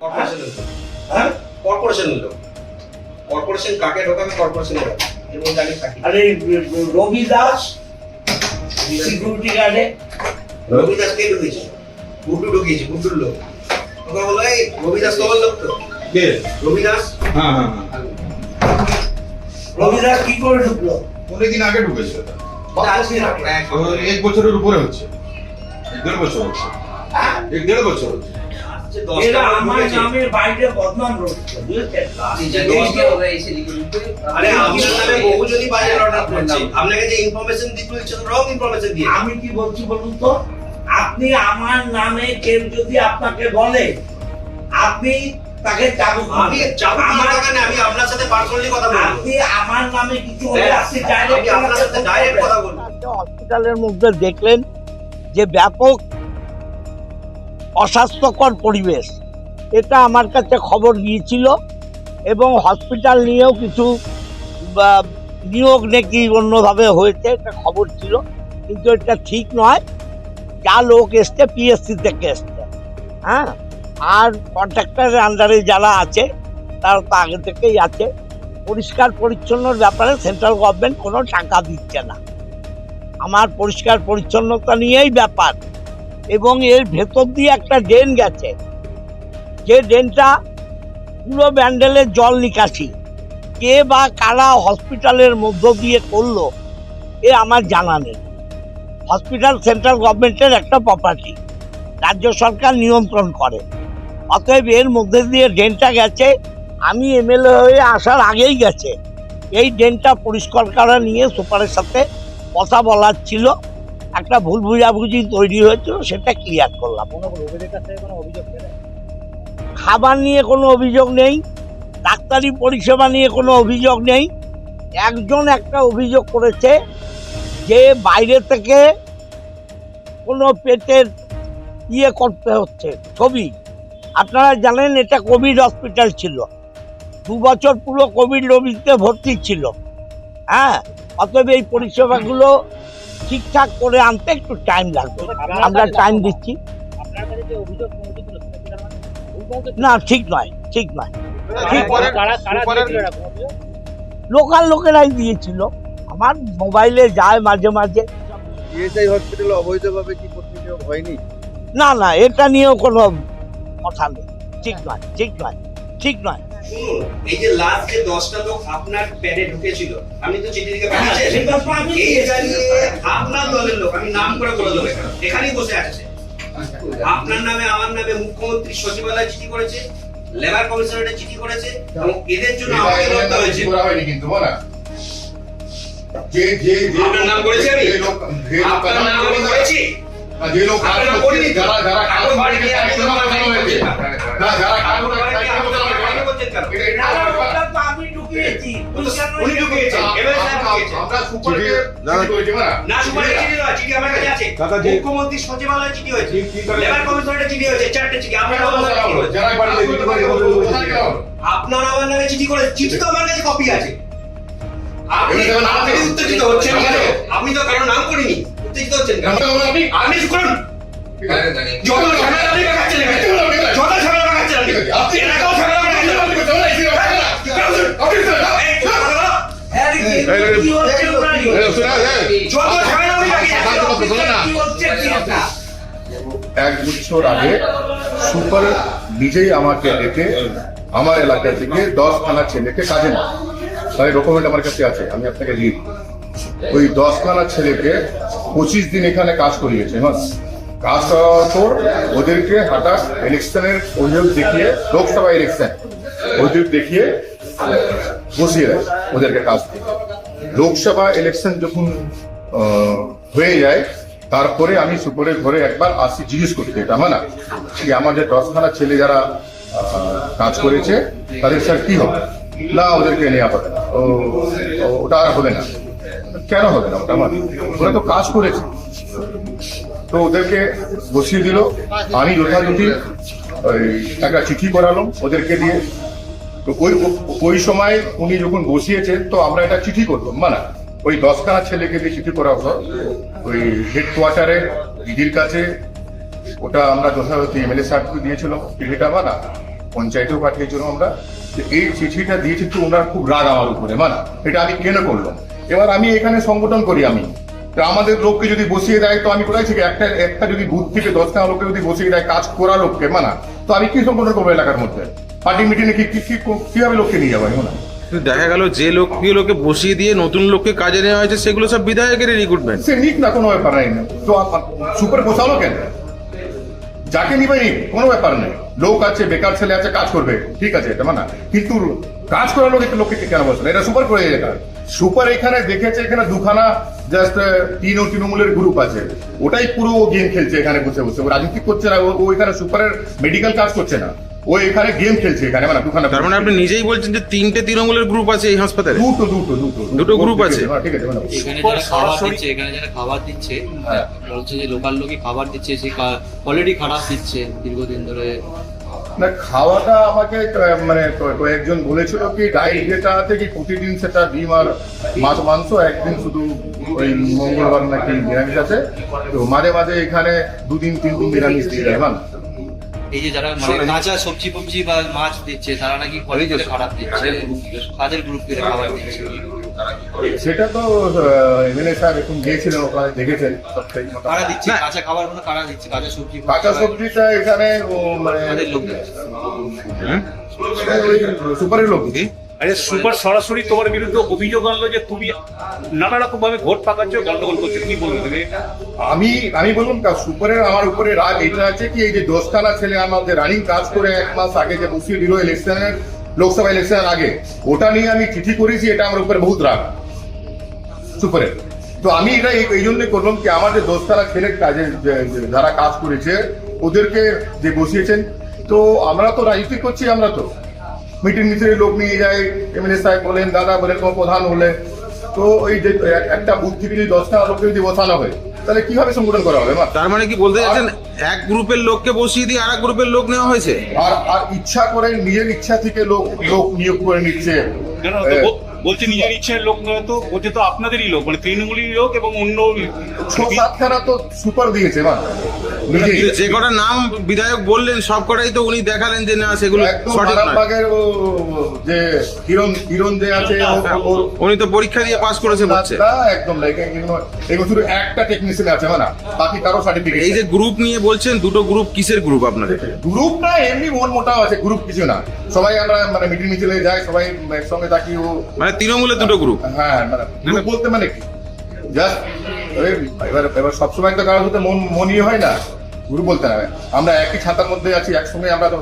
কর্পোরেশনের লোক হ্যাঁ? কর্পোরেশনের লোক কর্পোরেশন কাকে ঢোকাবে কর্পোরেশনের লোক এর মধ্যে আমি থাকি। আরে রবি দাস সিকিউরিটি গার্ডে। রবি দাস কে ঢুকিয়েছে গুড্ডু ঢুকিয়েছে গুড্ডুর লোক। ওকে বলো এই রবি দাস তোমার লোক তো? কে? রবি দাস? হ্যাঁ হ্যাঁ হ্যাঁ। রবি দাস কি করে ঢুকলো? অনেকদিন আগে আজকে এক বছরের উপরে হচ্ছে। এক দেড় বছর হচ্ছে। এক দেড় বছর হচ্ছে। এরা আমার নামের বাইরে বদনাম রয়েছে। বুঝেছেন আরে আপনার নামে বহুজনই বাজে অর্ডার করছে আপনাকে যে ইনফরমেশন দিতে রং ইনফরমেশন দিয়ে আমি কি বলছি বলুন তো? আপনি আমার নামে কেউ যদি আপনাকে বলে আপনি তাকে চাবুক আমি আপনার সাথে পার্সোনালি কথা বলব। আপনি আমার নামে কিছু হলে আপনি আমি আপনার সাথে ডাইরেক্ট কথা বলব। হসপিটালের মধ্যে দেখলেন যে ব্যাপক অস্বাস্থ্যকর পরিবেশ। এটা আমার কাছে খবর গিয়েছিল এবং হসপিটাল নিয়েও কিছু নিয়োগ নাকি অন্যভাবে হয়েছে, এটা খবর ছিল। কিন্তু এটা ঠিক নয়, যা লোক এসছে পিএসসি থেকে এসছে। হ্যাঁ? আর কন্ট্রাক্টরের আন্ডারে যারা আছে, তারা তো আগে থেকেই আছে। পরিষ্কার পরিচ্ছন্নর ব্যাপারে সেন্ট্রাল গভর্নমেন্ট কোনো টাকা দিচ্ছে না। আমার পরিষ্কার পরিচ্ছন্নতা নিয়েই ব্যাপার। এবং এর ভেতর দিয়ে একটা ড্রেন গেছে। যে ড্রেনটা পুরো ব্যান্ডেলের জল নিকাশি। কে বা কারা হসপিটালের মধ্য দিয়ে করল, এ আমার জানা নেই। হসপিটাল সেন্ট্রাল গভর্নমেন্টের একটা প্রপার্টি রাজ্য সরকার নিয়ন্ত্রণ করে। অতএব এর মধ্যে দিয়ে ড্রেনটা গেছে, আমি এমএলএ হয়ে আসার আগেই গেছে। এই ড্রেনটা পরিষ্কার করা নিয়ে সুপারের সাথে কথা বলার ছিল। একটা ভুল বুঝাবুঝি তৈরি হয়েছিল, সেটা ক্লিয়ার করলাম। খাবার নিয়ে কোনো অভিযোগ নেই, ডাক্তারি পরিষেবা নিয়ে কোনো অভিযোগ নেই। একজন একটা অভিযোগ করেছে যে বাইরে থেকে কোনো পেটের ইয়ে করতে হচ্ছে ছবি আপনারা জানেন এটা কোভিড হসপিটাল ছিল। দু বছর পুরো কোভিড রোগীতে ভর্তি ছিল। হ্যাঁ অতএব এই পরিষেবাগুলো ঠিকঠাক করে আনতে একটু টাইম লাগবে। আমরা টাইম দিচ্ছি। না ঠিক নয় ঠিক নয়। লোকাল লোকেরাই দিয়েছিল। আমার মোবাইলে যায় মাঝে মাঝে। ইএসআই হসপিটালে অবৈধভাবে কি ভর্তি হয়নি? না না এটা নিয়েও কোনো কথা নেই। ঠিক নয় ঠিক নয় ঠিক নয়। শুনুন এই যে লাস্ট যে দশটা লোক আপনার প্যাডে ঢুকেছিল আপনি তো চিঠি লিখে পাঠিয়েছেন নিয়ে আপনার দলের লোক আমি নাম করে বলে দেবো এখানেই বসে আছে। আপনার নামে আমার নামে মুখ্যমন্ত্রী সচিবালয় চিঠি করেছে লেবার কমিশনারের চিঠি করেছে এবং এদের জন্য আমাকে লড়তে হয়েছে। কিন্তু বলা যে যে যে আপনার নাম করেছি আমি? আপনার নাম আমি করেছি? না, যে লোক আপনার নাম করিনি যারা যারা কাজ হয়েছে? যারা কাজ আমি ঢুকিয়েছি উনি ঢুকিয়েছেন এমএলএ সাহেব ঢুকিয়েছেন আমরা সুপারকে দাদা- চিঠি করেছি, না? না সুপারের চিঠি নয় চিঠি আমার কাছে আছে দাদা, যে- মুখ্যমন্ত্রী সচিবালয় চিঠি হয়েছে কি- কি করে- লেবার কমিশনারের চিঠি হয়েছে চারটে চিঠি আপনার কেন আমার নামে বলা চিঠি হলো? হয়েছে। যারা বাড়িতে চিঠি করে, কোথায় গেল? আপনার আমার নামে চিঠি করে চিঠি তো আমার কাছে কপি আছে আপনি আপনি উত্তেজিত হচ্ছেন কেন আপনি তো কারও নাম করিনি উত্তেজিত হচ্ছেন করুন যত ঝামেলা আপনি এক বছর আগে সুপার নিজেই আমাকে ডেকে আমার এলাকা থেকে দশ খানা ছেলেকে কাজে না তাই ডকুমেন্ট আমার কাছে আছে, আমি আপনাকে দিই। ওই দশ খানা ছেলেকে পঁচিশ দিন এখানে কাজ করিয়েছে হ্যাঁ। কাজ করার পর ওদেরকে হঠাৎ ইলেকশনের অভিযোগ দেখিয়ে লোকসভা ইলেকশন, অভিযোগ দেখিয়ে বসিয়ে দেয় ওদেরকে কাজ থেকে লোকসভা ইলেকশন যখন হয়ে যায়, তারপরে আমি সুপরের ঘরে একবার আসি, জিজ্ঞেস করতে এটা হয় না কি আমার যে দশখানা ছেলে যারা কাজ করেছে, তাদের স্যার কি হবে? না, ওদেরকে নেওয়া হবে না। ওটা আর হবে না। কেন হবে না ওটা আমার? ওরা তো কাজ করেছে। তো ওদেরকে বসিয়ে দিল। আমি যথাযথি একটা চিঠি করালাম ওদেরকে দিয়ে। তো ওই ওই সময় উনি যখন বসিয়েছেন, তো আমরা এটা চিঠি করতাম মানা ওই দশখানা ছেলেকে দিয়ে চিঠি করা হতো ওই হেডকোয়ার্টারে দিদির কাছে, ওটা আমরা যথাযথ এমএলএ সাহেবকে দিয়েছিলাম চিঠিটা মানা, পঞ্চায়েতেও পাঠিয়েছিলাম আমরা। এই চিঠিটা দিয়েছি তো ওনার খুব রাগ আমার উপরে মানে এটা আমি কেন করলাম? এবার আমি এখানে সংগঠন করি আমি। তো আমাদের লোককে যদি বসিয়ে দেয়, তো আমি কোথায় থেকে একটা একটা যদি বুথ থেকে দশখানা লোককে যদি বসিয়ে দেয়, কাজ করা লোককে, মানা, তো আমি কি সংগঠন করব এলাকার মধ্যে? পার্টি মিটিংয়ে কি কি- কীভাবে লোককে নিয়ে যাব? আমি না। কিন্তু দেখা গেল যে লোকগুলোকে বসিয়ে দিয়ে নতুন লোককে কাজে নেওয়া হয়েছে সেগুলো সব বিধায়কের রিক্রুটমেন্ট সে নিক না কোনো ব্যাপার নাই। তো সুপার বসালো কেন? যাকে নিবে নিক কোনো ব্যাপার নেই। লোক আছে বেকার ছেলে আছে কাজ করবে। ঠিক আছে এটা মানা। কিন্তু কাজ করার লোক একটা লোককে কেন বসবে এটা সুপার করে এটা সুপার এখানে দেখেছে এখানে দুখানা জাস্ট তিন ও তৃণমূলের গ্রুপ আছে। ওটাই পুরো গেম খেলছে এখানে বসে বসে। রাজনীতি করছে না ও এখানে সুপারের মেডিকেল কাজ করছে না। ও এখানে গেম খেলছে এখানে মানে দুখানা তার মানে আপনি নিজেই বলছেন যে তিনটে তৃণমূলের গ্রুপ আছে এই হাসপাতালে? দুটো দুটো দুটো দুটো। group আছে? হ্যাঁ, ঠিক আছে মানে এখানে যারা খাবার দিচ্ছে এখানে যারা খাবার দিচ্ছে হ্যাঁ। বলছে যে লোকাল লোকই খাবার দিচ্ছে সেই কোয়ালিটি খারাপ দিচ্ছে দীর্ঘদিন ধরে। না খাওয়াটা আমাকে মানে কয়েকজন বলেছিল কি ডায়েট যেটা আছে কি প্রতিদিন সেটা ডিম আর মাছ মাংস একদিন শুধু ওই মঙ্গলবার নাকি নিরামিষ আছে। তো মাঝে মাঝে এখানে দুদিন তিন দিন নিরামিষ দিয়ে দেয় মানে এই যে যারা মানে কাঁচা সবজি ফবজি বা মাছ দিচ্ছে তারা নাকি কোয়ালিটি খারাপ দিচ্ছে। কাদের গ্রুপ করে খাবার দিচ্ছে। সেটা তো এমএলএ স্যার এখন গিয়েছিলেন ওখানে দেখেছেন। কারা দিচ্ছে? কাঁচা খাবারগুলো কারা দিচ্ছে? কাঁচা সবজি কাঁচা সবজিটা এখানে মানে লোক সুপারের লোক আরে সুপার সরাসরি তোমার বিরুদ্ধে অভিযোগ আনলো যে তুমি নানা রকম ভাবে ভোট পাকাচ্ছ গন্ডগোল করছ। কি বলবে তুমি? আমি আমি বললাম কা, সুপারের আমার উপরে রাগ। এটা আছে কি, এই যে দশখানা ছেলে আমাদের রানিং কাজ করে এক মাস আগে যে বসিয়ে দিল ইলেকশনের লোকসভা ইলেকশনের আগে, ওটা নিয়ে আমি চিঠি করেছি, এটা আমার উপরে বহুত রাগ। সুপারের। তো আমি এটা এই- জন্য করলাম কি আমাদের দশখানা ছেলের কাজে যে- যে যারা কাজ করেছে, ওদেরকে যে বসিয়েছেন, তো আমরা তো রাজনীতি করছি, আমরা তো। মিটিং মিটিংয়ে লোক নিয়ে যায় এমএলএ সাহেব বলেন দাদা বলেন কোনো প্রধান হলে। তো ওই যে একটা বুথ থেকে যদি দশটা লোককে যদি বসানো হয় তাহলে কীভাবে সংগঠন করা হবে? তার মানে কি বলতে চাচ্ছেন এক গ্রুপের লোককে বসিয়ে দিয়ে আর এক গ্রুপের লোক নেওয়া হয়েছে? আর আর ইচ্ছা করে নিজের ইচ্ছা থেকে লোক লোক নিয়োগ করে নিচ্ছে। বলছে নিজের ইচ্ছের লোক নয় তো বলছে তো আপনাদেরই লোক মানে তৃণমূলেরই লোক এবং অন্য সাতখানা তো সুপার দিয়েছে কিন্তু যে কটা নাম বিধায়ক বললেন সব কটাই তো উনি দেখালেন যে না সেগুলো সঠিক নয়। যে কিরণ কিরণ যে আছে ও- ও- উনি তো পরীক্ষা দিয়ে পাস করেছে বলছে একদম এগুলো- শুধু একটা টেকনিশিয়ান আছে মানে বাকি কারও সার্টিফিকেট এই যে গ্রুপ নিয়ে বলছেন দুটো গ্রুপ কিসের গ্রুপ আপনাদের? গ্রুপ না এমনি মন মোটাও আছে গ্রুপ কিছু না। সবাই আমরা মানে মিটিং মিছিলে যাই সবাই একসঙ্গে থাকি ও মানে তৃণমূলের দুটো গ্রুপ হ্যাঁ মানে গ্রুপ বলতে মানে কি? জাস্ট এবার এবার সবসময় তো কারোর সাথে মন মনই হয় না। গ্রুপ বলতে হবে আমরা একই ছাতার মধ্যে আছি একসঙ্গে আমরা